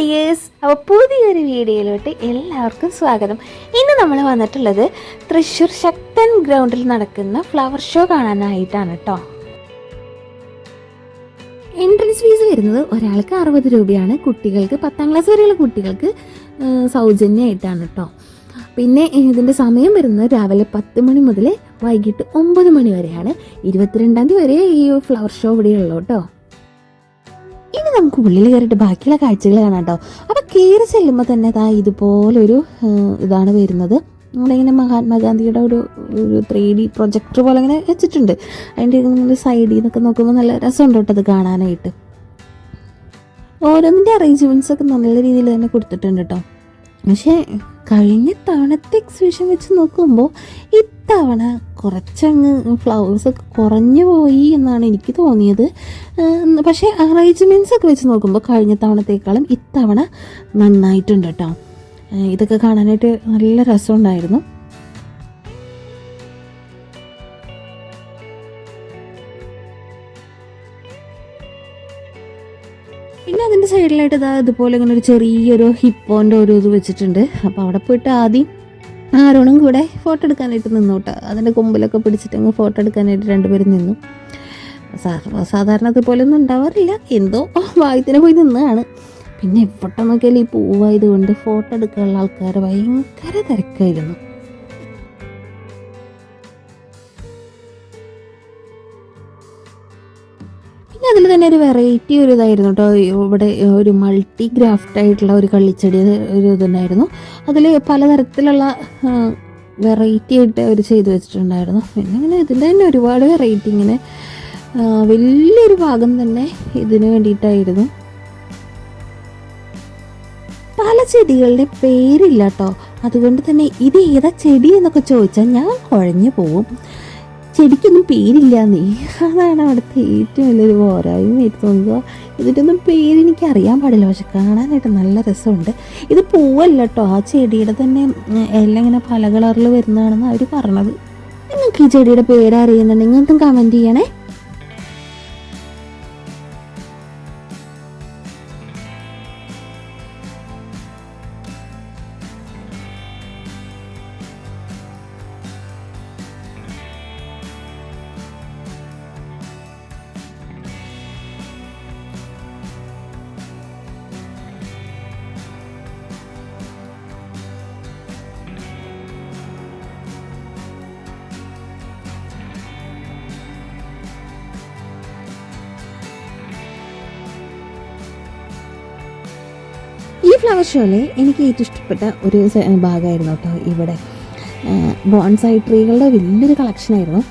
Dears അപ്പോൾ പുതിയൊരു വീഡിയോയിലോട്ട് എല്ലാവർക്കും സ്വാഗതം. ഇന്ന് നമ്മൾ വന്നിട്ടുള്ളത് തൃശ്ശൂർ ശക്തൻ ഗ്രൗണ്ടിൽ നടക്കുന്ന ഫ്ലവർ ഷോ കാണാനായിട്ടാണ് കേട്ടോ എൻട്രൻസ് ഫീസ് വരുന്നത് ഒരാൾക്ക് അറുപത് രൂപയാണ്. കുട്ടികൾക്ക് പത്താം ക്ലാസ് വരെയുള്ള കുട്ടികൾക്ക് സൗജന്യമായിട്ടാണ് കേട്ടോ പിന്നെ ഇതിന്റെ സമയം വരുന്നത് രാവിലെ പത്ത് മണി മുതൽ വൈകിട്ട് ഒമ്പത് മണി വരെയാണ്. ഇരുപത്തിരണ്ടാം തീയതി വരെ ഈ ഫ്ലവർ ഷോ ഇവിടെയുള്ളൂ കേട്ടോ ഇനി നമുക്ക് ഉള്ളിൽ കയറിയിട്ട് ബാക്കിയുള്ള കാഴ്ചകൾ കാണാം കേട്ടോ. അപ്പോൾ കയറി ചെല്ലുമ്പോൾ തന്നെ ദാ ഇതുപോലൊരു ഇതാണ് വരുന്നത്. നമ്മളിങ്ങനെ മഹാത്മാഗാന്ധിയുടെ ഒരു ഒരു ത്രീ ഡി പ്രൊജക്ടർ പോലെ ഇങ്ങനെ വെച്ചിട്ടുണ്ട്. അതിന്റെ ഇങ്ങനെ സൈഡിൽ നിന്നൊക്കെ നോക്കുമ്പോൾ നല്ല രസമുണ്ട് കേട്ടോ അത് കാണാനായിട്ട്. ഓരോന്നിന്റെ അറേഞ്ച്മെന്റ്സ് ഒക്കെ നല്ല രീതിയിൽ തന്നെ കൊടുത്തിട്ടുണ്ട് കേട്ടോ. പക്ഷേ കഴിഞ്ഞ തവണത്തെ എക്സിബിഷൻ വെച്ച് നോക്കുമ്പോൾ ഇത്തവണ കുറച്ചങ്ങ് ഫ്ലവേഴ്സ് കുറഞ്ഞു പോയി എന്നാണ് എനിക്ക് തോന്നിയത്. പക്ഷേ അറേഞ്ച്മെന്റ്സ് ഒക്കെ വെച്ച് നോക്കുമ്പോൾ കഴിഞ്ഞ തവണത്തേക്കാളും ഇത്തവണ നന്നായിട്ടുണ്ട് കേട്ടോ ഇതൊക്കെ കാണാനായിട്ട് നല്ല രസമുണ്ടായിരുന്നു. പിന്നെ അതിന്റെ സൈഡിലായിട്ട് ഇതാ ഇതുപോലെ ഇങ്ങനെ ഒരു ചെറിയൊരു ഹിപ്പോന്റെ ഒരു ഇത് വെച്ചിട്ടുണ്ട്. അപ്പോൾ അവിടെ പോയിട്ട് ആദ്യം ആരോണും കൂടെ ഫോട്ടോ എടുക്കാനായിട്ട് നിന്നു കേട്ടോ. അതിന്റെ കൊമ്പിലൊക്കെ പിടിച്ചിട്ട് അങ്ങ് ഫോട്ടോ എടുക്കാനായിട്ട് രണ്ടുപേരും നിന്നു. സാധാരണ അതുപോലെ ഒന്നും ഉണ്ടാവാറില്ല. എന്തോ ഭാഗ്യത്തിന് പോയി നിന്നതാണ്. പിന്നെ എവിടെ നോക്കിയാലും ഈ പൂവായതുകൊണ്ട് ഫോട്ടോ എടുക്കാനുള്ള ആൾക്കാർ ഭയങ്കര തിരക്കായിരുന്നു. അതിൽ തന്നെ ഒരു വെറൈറ്റി ഒരു ഇതായിരുന്നു കേട്ടോ. ഇവിടെ ഒരു മൾട്ടി ഗ്രാഫ്റ്റ് ആയിട്ടുള്ള ഒരു കള്ളിച്ചെടി ഒരു ഇതുണ്ടായിരുന്നു. അതിൽ പലതരത്തിലുള്ള വെറൈറ്റി ആയിട്ട് അവർ ചെയ്ത് വെച്ചിട്ടുണ്ടായിരുന്നു. പിന്നെ ഇങ്ങനെ ഇതിന്റെ തന്നെ ഒരുപാട് വെറൈറ്റി ഇങ്ങനെ വലിയൊരു ഭാഗം തന്നെ ഇതിന് വേണ്ടിയിട്ടായിരുന്നു. പല ചെടികളുടെ പേരില്ല കേട്ടോ. അതുകൊണ്ട് തന്നെ ഇത് ഏതാ ചെടി എന്നൊക്കെ ചോദിച്ചാൽ ഞാൻ കുഴഞ്ഞു പോവും. ചെടിക്കൊന്നും പേരില്ല നീ. അതാണ് അവിടുത്തെ ഏറ്റവും വലിയൊരു പോരായ്മ തോന്നുക ഇതിന്റെ ഒന്നും പേര് എനിക്ക് അറിയാൻ പാടില്ല. പക്ഷെ കാണാനായിട്ട് നല്ല രസമുണ്ട്. ഇത് പൂവല്ല കേട്ടോ ആ ചെടിയുടെ തന്നെ എല്ലാം ഇങ്ങനെ പല കളറിൽ വരുന്നതാണെന്ന് അവർ പറഞ്ഞത്. നിങ്ങൾക്ക് ഈ ചെടിയുടെ പേര് അറിയുന്നുണ്ടെങ്കിൽ നിങ്ങൾക്കും കമന്റ് ചെയ്യണേ. ഈ ഫ്ലവർ ഷോയിലെ എനിക്ക് ഏറ്റവും ഇഷ്ടപ്പെട്ട ഒരു ഭാഗമായിരുന്നു കേട്ടോ ഇവിടെ. ബോൺസൈ ട്രീകളുടെ വലിയൊരു കളക്ഷനായിരുന്നു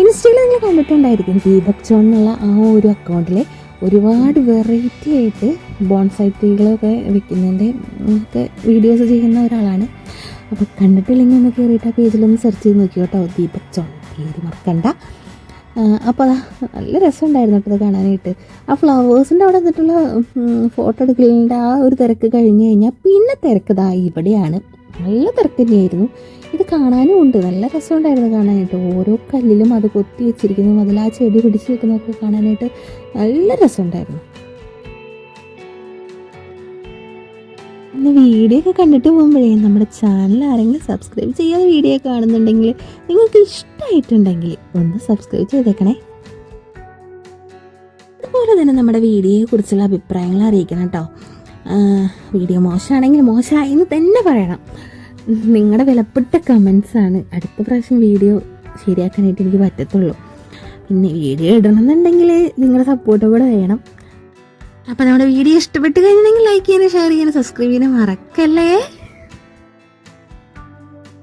ഇൻസ്റ്റയിൽ നിങ്ങൾ കണ്ടിട്ടുണ്ടായിരിക്കും ദീപക് ചോൺ എന്നുള്ള ആ ഒരു അക്കൗണ്ടിലെ ഒരുപാട് വെറൈറ്റി ആയിട്ട് ബോൺസൈ ട്രീകളൊക്കെ വിൽക്കുന്നതിന്റെ ഒക്കെ വീഡിയോസ് ചെയ്യുന്ന ഒരാളാണ്. അപ്പോൾ കണ്ടിട്ടില്ലെങ്കിൽ ഒന്ന് കയറിയിട്ട് ആ പേജിലൊന്ന് സെർച്ച് ചെയ്ത് നോക്കി കേട്ടോ. ദീപക് ചോൺ പേര് മറക്കണ്ട. അപ്പോൾ നല്ല രസമുണ്ടായിരുന്നു കേട്ടോ അത് കാണാനായിട്ട്. ആ ഫ്ലവേഴ്സിന്റെ അവിടെ നിന്നിട്ടുള്ള ഫോട്ടോ എടുക്കലിന്റെ ആ ഒരു തിരക്ക് കഴിഞ്ഞ് കഴിഞ്ഞാൽ പിന്നെ തിരക്ക് ഇതാ ഇവിടെയാണ്. നല്ല തിരക്ക് തന്നെയായിരുന്നു. ഇത് കാണാനും ഉണ്ട്. നല്ല രസമുണ്ടായിരുന്നു കാണാനായിട്ട്. ഓരോ കല്ലിലും അത് കൊത്തി വെച്ചിരിക്കുന്നതും അതിൽ ആ ചെടി പിടിച്ച് വെക്കുന്നതൊക്കെ കാണാനായിട്ട് നല്ല രസമുണ്ടായിരുന്നു. പിന്നെ വീഡിയോ ഒക്കെ കണ്ടിട്ട് പോകുമ്പോഴേ നമ്മുടെ ചാനൽ ആരെങ്കിലും സബ്സ്ക്രൈബ് ചെയ്യാതെ വീഡിയോ കാണുന്നുണ്ടെങ്കിൽ നിങ്ങൾക്ക് ഇഷ്ടമായിട്ടുണ്ടെങ്കിൽ ഒന്ന് സബ്സ്ക്രൈബ് ചെയ്തേക്കണേ. അതുപോലെ തന്നെ നമ്മുടെ വീഡിയോയെ കുറിച്ചുള്ള അഭിപ്രായങ്ങൾ അറിയിക്കണം കേട്ടോ. വീഡിയോ മോശമാണെങ്കിൽ മോശമായി എന്ന് തന്നെ പറയണം. നിങ്ങളുടെ വിലപ്പെട്ട കമൻസാണ് അടുത്ത പ്രാവശ്യം വീഡിയോ ശരിയാക്കാനായിട്ട് എനിക്ക് പറ്റത്തുള്ളൂ. പിന്നെ വീഡിയോ ഇടണമെന്നുണ്ടെങ്കിൽ നിങ്ങളുടെ സപ്പോർട്ട് കൂടെ വേണം. അപ്പോൾ നമ്മുടെ വീഡിയോ ഇഷ്ടപ്പെട്ട് കഴിഞ്ഞെങ്കിൽ ലൈക്ക് ചെയ്യാനും ഷെയർ ചെയ്യാനും സബ്സ്ക്രൈബ് ചെയ്യാനും മറക്കല്ലേ?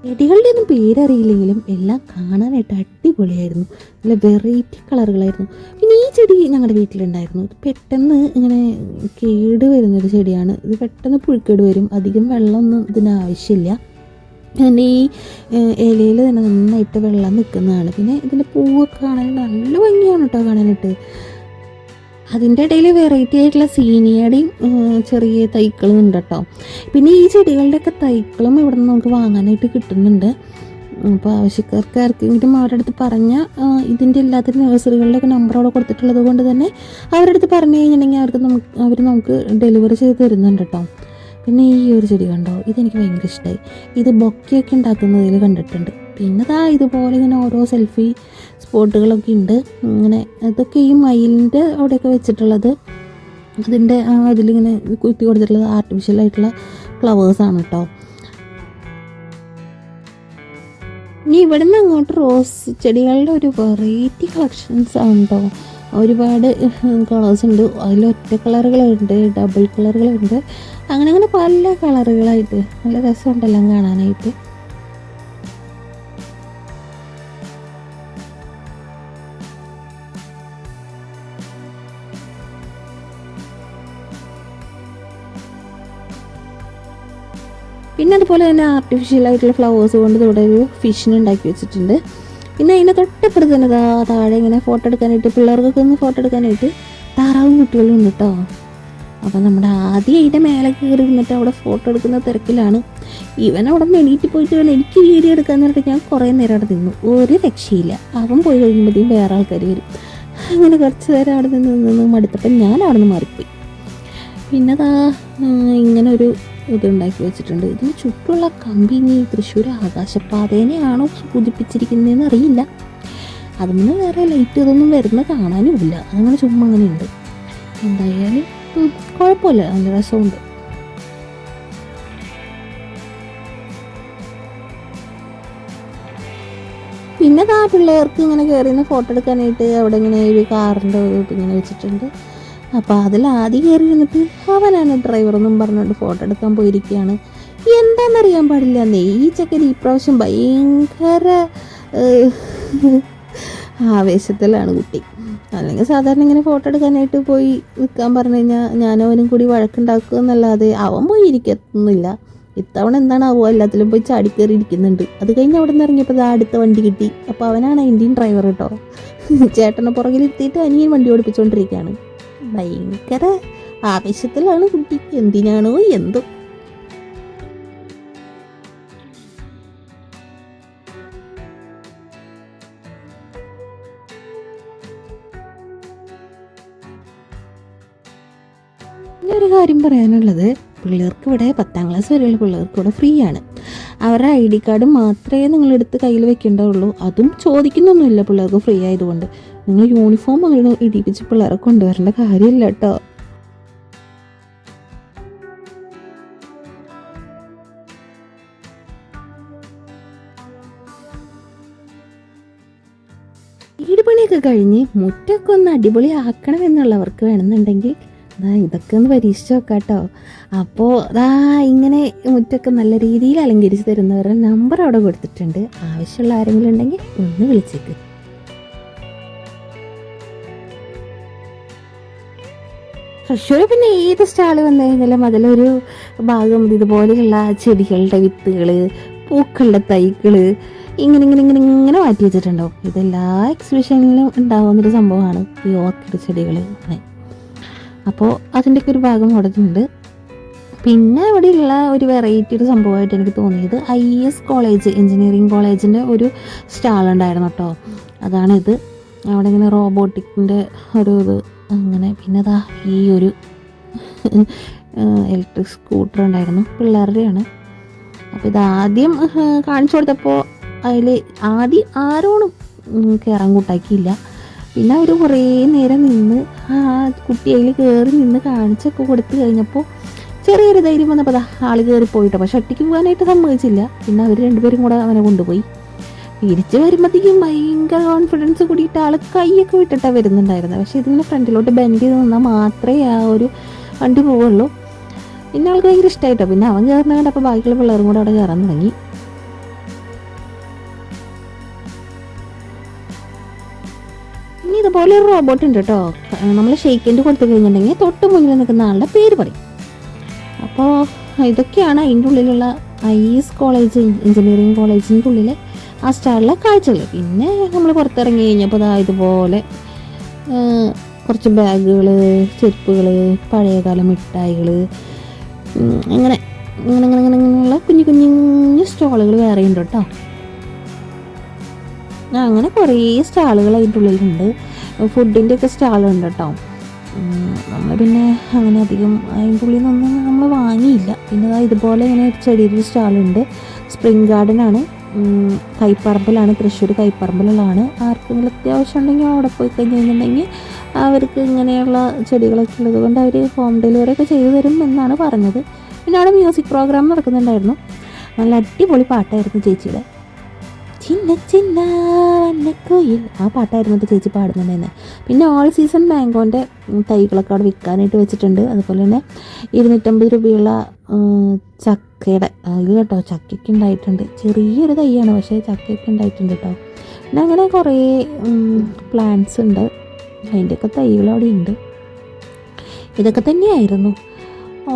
ചെടികളുടെ ഒന്നും പേരറിയില്ലെങ്കിലും എല്ലാം കാണാനായിട്ട് അടിപൊളിയായിരുന്നു. നല്ല വെറൈറ്റി കളറുകളായിരുന്നു. പിന്നെ ഈ ചെടി ഞങ്ങളുടെ വീട്ടിലുണ്ടായിരുന്നു. ഇത് പെട്ടെന്ന് ഇങ്ങനെ കേട് വരുന്നൊരു ചെടിയാണ്. ഇത് പെട്ടെന്ന് പുഴുക്കേട് വരും. അധികം വെള്ളമൊന്നും ഇതിന് ആവശ്യമില്ല. പിന്നെ ഈ ഇലയിൽ തന്നെ നന്നായിട്ട് വെള്ളം നിൽക്കുന്നതാണ് പിന്നെ ഇതിന്റെ പൂവൊക്കെ കാണാനായിട്ട് നല്ല ഭംഗിയാണ് കേട്ടോ കാണാനായിട്ട്. അതിന്റെ ഇടയിൽ വെറൈറ്റി ആയിട്ടുള്ള സീനിയയുടെയും ചെറിയ തൈക്കളും ഉണ്ട് കേട്ടോ. പിന്നെ ഈ ചെടികളുടെയൊക്കെ തൈക്കളും ഇവിടെ നിന്ന് നമുക്ക് വാങ്ങാനായിട്ട് കിട്ടുന്നുണ്ട്. അപ്പോൾ ആവശ്യക്കാർക്ക് ആർക്കെങ്കിലും അവരുടെ അടുത്ത് പറഞ്ഞാൽ ഇതിന്റെ എല്ലാത്തിനും നഴ്സറികളുടെയൊക്കെ നമ്പർ അവിടെ കൊടുത്തിട്ടുള്ളത് കൊണ്ട് തന്നെ അവരുടെ അടുത്ത് പറഞ്ഞു കഴിഞ്ഞിട്ടുണ്ടെങ്കിൽ അവർക്ക് നമുക്ക് അവർ നമുക്ക് ഡെലിവറി ചെയ്ത് തരുന്നുണ്ട് കേട്ടോ. പിന്നെ ഈ ഒരു ചെടി കണ്ടോ? ഇതെനിക്ക് ഭയങ്കര ഇഷ്ടമായി ഇത് ബൊക്കെയൊക്കെ ഉണ്ടാക്കുന്നതിൽ കണ്ടിട്ടുണ്ട്. പിന്നെ ദാ ഇതുപോലെ ഇങ്ങനെ ഓരോ സെൽഫി സ്പോട്ടുകളൊക്കെ ഉണ്ട്. ഇങ്ങനെ ഇതൊക്കെ ഈ മയിലിന്റെ അവിടെയൊക്കെ വെച്ചിട്ടുള്ളത്. അതിന്റെ അതിലിങ്ങനെ കുത്തി കൊടുത്തിട്ടുള്ളത് ആർട്ടിഫിഷ്യൽ ആയിട്ടുള്ള ഫ്ലവേഴ്സാണ് കേട്ടോ ഇനി ഇവിടെ നിന്ന് അങ്ങോട്ട് റോസ് ചെടികളുടെ ഒരു വെറൈറ്റി കളക്ഷൻസ് ആണ് കേട്ടോ ഒരുപാട് കളേഴ്സ് ഉണ്ട്. അതിൽ ഒറ്റ കളറുകളുണ്ട് ഡബിൾ കളറുകളുണ്ട് അങ്ങനെ അങ്ങനെ പല കളറുകളായിട്ട് നല്ല രസമുണ്ടെല്ലാം കാണാനായിട്ട്. പിന്നെ അതുപോലെ തന്നെ ആർട്ടിഫിഷ്യൽ ആയിട്ടുള്ള ഫ്ലവേഴ്സ് കൊണ്ട് ഇവിടെ ഒരു ഫിഷിനെ ഉണ്ടാക്കി വെച്ചിട്ടുണ്ട്. പിന്നെ അതിന്റെ തൊട്ടപ്പുറത്ത് തന്നെ താഴെ ഇങ്ങനെ ഫോട്ടോ എടുക്കാനായിട്ട് പിള്ളേർക്കൊക്കെ ഒന്ന് ഫോട്ടോ എടുക്കാനായിട്ട് താറാവും കുട്ടികളും ഉണ്ട് കേട്ടോ അപ്പം നമ്മുടെ ആദ്യം അതിന്റെ മേലെ കയറി നിന്നിട്ട് അവിടെ ഫോട്ടോ എടുക്കുന്ന തിരക്കിലാണ്. ഇവൻ അവിടെ നിന്ന് എണീറ്റ് പോയിട്ട് വേണം എനിക്ക് വീഡിയോ എടുക്കാന്ന് പറഞ്ഞിട്ട് ഞാൻ കുറേ നേരം അവിടെ നിന്നു. ഒരു രക്ഷയില്ല. അവൻ പോയി കഴിയുമ്പോഴത്തേക്കും വേറെ ആൾക്കാർ വരും. അങ്ങനെ കുറച്ച് നേരം അവിടെ നിന്ന് നിന്ന് മടുത്തപ്പം ഞാൻ അവിടെ നിന്ന് മാറിപ്പോയി. പിന്നെ അതാ ഇങ്ങനെ ഒരു ഇതുണ്ടാക്കി വെച്ചിട്ടുണ്ട്. ഇതിന് ചുറ്റുള്ള കമ്പിനി തൃശ്ശൂർ ആകാശപാതേനെയാണോ പുതിപ്പിച്ചിരിക്കുന്നതെന്ന് അറിയില്ല. അതിന് വേറെ ലൈറ്റ് ഇതൊന്നും വരുന്ന കാണാനും ഇല്ല. അങ്ങനെ ചുമ്മാ അങ്ങനെ ഉണ്ട്. എന്തായാലും കുഴപ്പമില്ല. നല്ല രസമുണ്ട്. പിന്നെ ആ പിള്ളേർക്ക് ഇങ്ങനെ കയറി ഫോട്ടോ എടുക്കാനായിട്ട് അവിടെ ഇങ്ങനെ ഒരു കാറിന്റെ ഒരു ഇതിങ്ങനെ വെച്ചിട്ടുണ്ട്. അപ്പോൾ അതിൽ ആദ്യം കയറി ഇരുന്നിട്ട് അവനാണ് ഡ്രൈവർ എന്നും പറഞ്ഞുകൊണ്ട് ഫോട്ടോ എടുക്കാൻ പോയിരിക്കുകയാണ്. എന്താണെന്നറിയാൻ പാടില്ല. എന്നേ ഈ ചെക്കൻ ഈ പ്രാവശ്യം ഭയങ്കര ആവേശത്തിലാണ് കുട്ടി. അല്ലെങ്കിൽ സാധാരണ ഇങ്ങനെ ഫോട്ടോ എടുക്കാനായിട്ട് പോയി നിൽക്കാൻ പറഞ്ഞു കഴിഞ്ഞാൽ ഞാനവനും കൂടി വഴക്കുണ്ടാക്കുക എന്നല്ലാതെ അവൻ പോയി ഇരിക്കുന്നില്ല ഇത്തവണ എന്താണാവോ എല്ലാത്തിലും പോയി ചാടി കയറി ഇരിക്കുന്നുണ്ട്. അത് കഴിഞ്ഞ് അവിടെ നിന്ന് ഇറങ്ങിയപ്പോൾ ദാ അടുത്ത വണ്ടി കിട്ടി. അപ്പോൾ അവനാണ് ഇന്ത്യൻ ഡ്രൈവർ കേട്ടോ. ചേട്ടനെ പുറകിൽ എത്തിയിട്ട് അനിയൻ വണ്ടി ഓടിപ്പിച്ചുകൊണ്ടിരിക്കുകയാണ്. ഭയങ്കര ആവേശത്തിലാണ് കുട്ടി. എന്തിനാണോ എന്തോ. ഒരു കാര്യം പറയാനുള്ളത്. പിള്ളേർക്ക് ഇവിടെ പത്താം ക്ലാസ് വരെയുള്ള പിള്ളേർക്ക് ഇവിടെ ഫ്രീ ആണ്. അവരുടെ ഐ ഡി കാർഡ് മാത്രമേ നിങ്ങളെടുത്ത് കയ്യിൽ വെക്കേണ്ടതുള്ളൂ. അതും ചോദിക്കുന്നൊന്നുമില്ല പിള്ളേർക്ക് ഫ്രീ ആയതുകൊണ്ട്. നിങ്ങൾ യൂണിഫോം അങ്ങനെ ഇടിപ്പിച്ച് പിള്ളേരെ കൊണ്ടുവരേണ്ട കാര്യമില്ല കേട്ടോ. വീട് പണിയൊക്കെ കഴിഞ്ഞ് മുറ്റൊക്കെ ഒന്ന് അടിപൊളി ആക്കണം എന്നുള്ളവർക്ക് വേണമെന്നുണ്ടെങ്കിൽ ഇതൊക്കെ ഒന്ന് പരീക്ഷിച്ച് നോക്കാം കേട്ടോ. അപ്പോൾ ദാ ഇങ്ങനെ മുറ്റൊക്കെ നല്ല രീതിയിൽ അലങ്കരിച്ച് തരുന്നവരുടെ നമ്പർ അവിടെ കൊടുത്തിട്ടുണ്ട്. ആവശ്യമുള്ള ആരെങ്കിലും ഉണ്ടെങ്കിൽ ഒന്ന് വിളിച്ചേക്ക്. തൃശ്ശൂർ പിന്നെ ഏത് സ്റ്റാൾ വന്നു കഴിഞ്ഞാലും അതിലൊരു ഭാഗം ഇതുപോലെയുള്ള ചെടികളുടെ വിത്തുകൾ പൂക്കളുടെ തൈകൾ ഇങ്ങനെ ഇങ്ങനെ ഇങ്ങനെ ഇങ്ങനെ മാറ്റി വെച്ചിട്ടുണ്ടാവും. ഇതെല്ലാ എക്സിബിഷനിലും ഉണ്ടാകുന്നൊരു സംഭവമാണ് ഈ ഓർക്കിഡ് ചെടികൾ അപ്പോൾ അതിന്റെയൊക്കെ ഒരു ഭാഗം ഉണ്ട്. പിന്നെ ഇവിടെയുള്ള ഒരു വെറൈറ്റി ഒരു സംഭവമായിട്ട് എനിക്ക് തോന്നിയത് ഐ എസ് കോളേജ് എഞ്ചിനീയറിംഗ് കോളേജിന്റെ ഒരു സ്റ്റാൾ ഉണ്ടായിരുന്നു കേട്ടോ. അതാണിത്. അവിടെ ഇങ്ങനെ റോബോട്ടിക്കിന്റെ ഒരു ഇത്. അങ്ങനെ പിന്നെ ദാ ഈ ഒരു ഇലക്ട്രിക് സ്കൂട്ടർ ഉണ്ടായിരുന്നു. പിള്ളേരുടെയാണ്. അപ്പോൾ ഇതാദ്യം കാണിച്ചു കൊടുത്തപ്പോൾ അതിൽ ആദ്യം ആരോടും കയറാൻ കൂട്ടാക്കിയില്ല. പിന്നെ അവർ കുറേ നേരം നിന്ന് ആ കുട്ടി അതിൽ കയറി നിന്ന് കാണിച്ചൊക്കെ കൊടുത്തു കഴിഞ്ഞപ്പോൾ ചെറിയൊരു ധൈര്യം വന്നപ്പോൾ ആൾ കയറി പോയിട്ടോ പക്ഷെ ഒറ്റയ്ക്ക് പോകാനായിട്ട് സമ്മതിച്ചില്ല. പിന്നെ അവർ രണ്ടുപേരും കൂടെ അവനെ കൊണ്ടുപോയി. തിരിച്ച് വരുമ്പോഴത്തേക്കും ഭയങ്കര കോൺഫിഡൻസ് കൂടിയിട്ട് ആൾ കൈയൊക്കെ വിട്ടിട്ടാണ് വരുന്നുണ്ടായിരുന്നത് പക്ഷെ ഇതിങ്ങനെ ഫ്രണ്ടിലോട്ട് ബെൻഡ് ചെയ്ത് നിന്നാൽ മാത്രമേ ആ ഒരു വണ്ടി പോവുള്ളൂ. പിന്നെ ആൾക്ക് ഭയങ്കര ഇഷ്ടമായിട്ടോ പിന്നെ അവൻ കയറുന്ന കണ്ടപ്പോൾ ബാക്കിയുള്ള പിള്ളേരും കൂടെ അവിടെ കയറാൻ തുടങ്ങി. ഇനി ഇതുപോലെ ഒരു റോബോട്ട് ഉണ്ട് കേട്ടോ. നമ്മൾ ഷെയ്ക്കൻഡ് കൊടുത്തു കഴിഞ്ഞിട്ടുണ്ടെങ്കിൽ തൊട്ട് മുന്നിൽ നിൽക്കുന്ന ആളുടെ പേര് പറയും. അപ്പോൾ ഇതൊക്കെയാണ് അതിന്റെ ഉള്ളിലുള്ള ഐ എസ് കോളേജ് എഞ്ചിനീയറിംഗ് കോളേജിന്റെ ഉള്ളിലെ ആ സ്റ്റാളിലെ കാഴ്ചകൾ പിന്നെ നമ്മൾ പുറത്തിറങ്ങി കഴിഞ്ഞപ്പോൾ ദാ ഇതുപോലെ കുറച്ച് ബാഗുകൾ ചെരുപ്പുകൾ പഴയകാല മിഠായികൾ അങ്ങനെ അങ്ങനെ അങ്ങനെ അങ്ങനെ അങ്ങനെയുള്ള കുഞ്ഞു കുഞ്ഞു സ്റ്റാളുകൾ വേറെ ഉണ്ട് കേട്ടോ. അങ്ങനെ കുറേ സ്റ്റാളുകൾ അതിന്റെ ഉള്ളിലുണ്ട്. ഫുഡിന്റെ ഒക്കെ സ്റ്റാളുണ്ട് കേട്ടോ. നമ്മൾ പിന്നെ അങ്ങനെ അധികം അതിന്റെ ഉള്ളിൽ നിന്നൊന്നും നമ്മൾ വാങ്ങിയില്ല. പിന്നെ ഇതുപോലെ ഇങ്ങനെ ചെടിയുടെ സ്റ്റാളുണ്ട്. സ്പ്രിംഗ് ആണ് കൈപ്പറമ്പിലാണ് തൃശ്ശൂർ കൈപ്പറമ്പിലുള്ളതാണ്. ആർക്കെങ്കിലും അത്യാവശ്യം ഉണ്ടെങ്കിൽ അവിടെ പോയി കഴിഞ്ഞിട്ടുണ്ടെങ്കിൽ അവർക്ക് ഇങ്ങനെയുള്ള ചെടികളൊക്കെ ഉള്ളത് കൊണ്ട് അവർ ഹോം ഡെലിവറി ഒക്കെ ചെയ്തു തരും എന്നാണ് പറഞ്ഞത്. പിന്നെ അവിടെ മ്യൂസിക് പ്രോഗ്രാം നടക്കുന്നുണ്ടായിരുന്നു. നല്ല അടിപൊളി പാട്ടായിരുന്നു ചേച്ചിയുടെ. ചിന്ന ചിന്ന വന്നക്കോയിൽ ആ പാട്ടായിരുന്നു അത് ചേച്ചി പാടുന്നുണ്ടായിരുന്നത് പിന്നെ ഓൾ സീസൺ മാംഗോന്റെ തൈകളൊക്കെ അവിടെ വിൽക്കാനായിട്ട് വെച്ചിട്ടുണ്ട്. അതുപോലെ തന്നെ ഇരുന്നൂറ്റമ്പത് രൂപയുള്ള ചക്കയുടെ അത് കേട്ടോ ചക്കയ്ക്ക് ഉണ്ടായിട്ടുണ്ട്. ചെറിയൊരു തൈയാണ് പക്ഷേ ചക്കയൊക്കെ ഉണ്ടായിട്ടുണ്ട് കേട്ടോ. പിന്നെ അങ്ങനെ കുറേ പ്ലാന്റ്സ് ഉണ്ട്. അതിന്റെയൊക്കെ തൈകൾ അവിടെ ഉണ്ട്. ഇതൊക്കെ തന്നെയായിരുന്നു.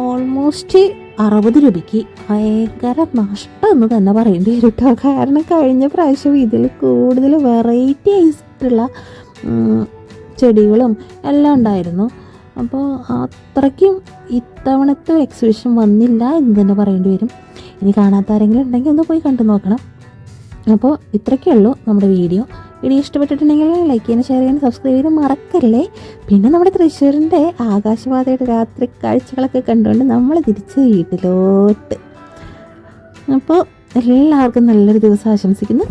ഓൾമോസ്റ്റ് അറുപത് രൂപയ്ക്ക് ഭയങ്കര നഷ്ടം എന്ന് തന്നെ പറയേണ്ടി വരും കേട്ടോ. കാരണം കഴിഞ്ഞ പ്രാവശ്യം ഇതിൽ കൂടുതൽ വെറൈറ്റി ആയിട്ടുള്ള ചെടികളും എല്ലാം ഉണ്ടായിരുന്നു. അപ്പോൾ അത്രയ്ക്കും ഇത്തവണത്തെ എക്സിബിഷൻ വന്നില്ല എന്ന് തന്നെ പറയേണ്ടി വരും. ഇനി കാണാത്ത ആരെങ്കിലും ഉണ്ടെങ്കിൽ ഒന്ന് പോയി കണ്ടു നോക്കണം. അപ്പോൾ ഇത്രയ്ക്കേ ഉള്ളൂ നമ്മുടെ വീഡിയോ വീഡിയോ ഇഷ്ടപ്പെട്ടിട്ടുണ്ടെങ്കിൽ ലൈക്ക് ചെയ്യാനും ഷെയർ ചെയ്യാനും സബ്സ്ക്രൈബ് ചെയ്യാനും മറക്കല്ലേ? പിന്നെ നമ്മുടെ തൃശ്ശൂരിന്റെ ആകാശപാതയുടെ രാത്രി കാഴ്ചകളൊക്കെ കണ്ടുകൊണ്ട് നമ്മൾ തിരിച്ച് വീട്ടിലോട്ട്. അപ്പോൾ എല്ലാവർക്കും നല്ലൊരു ദിവസം ആശംസിക്കുന്നു.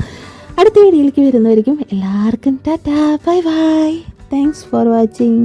അടുത്ത വീഡിയോയിലേക്ക് വരുന്നവരിക്കും എല്ലാവർക്കും tata bye bye thanks for watching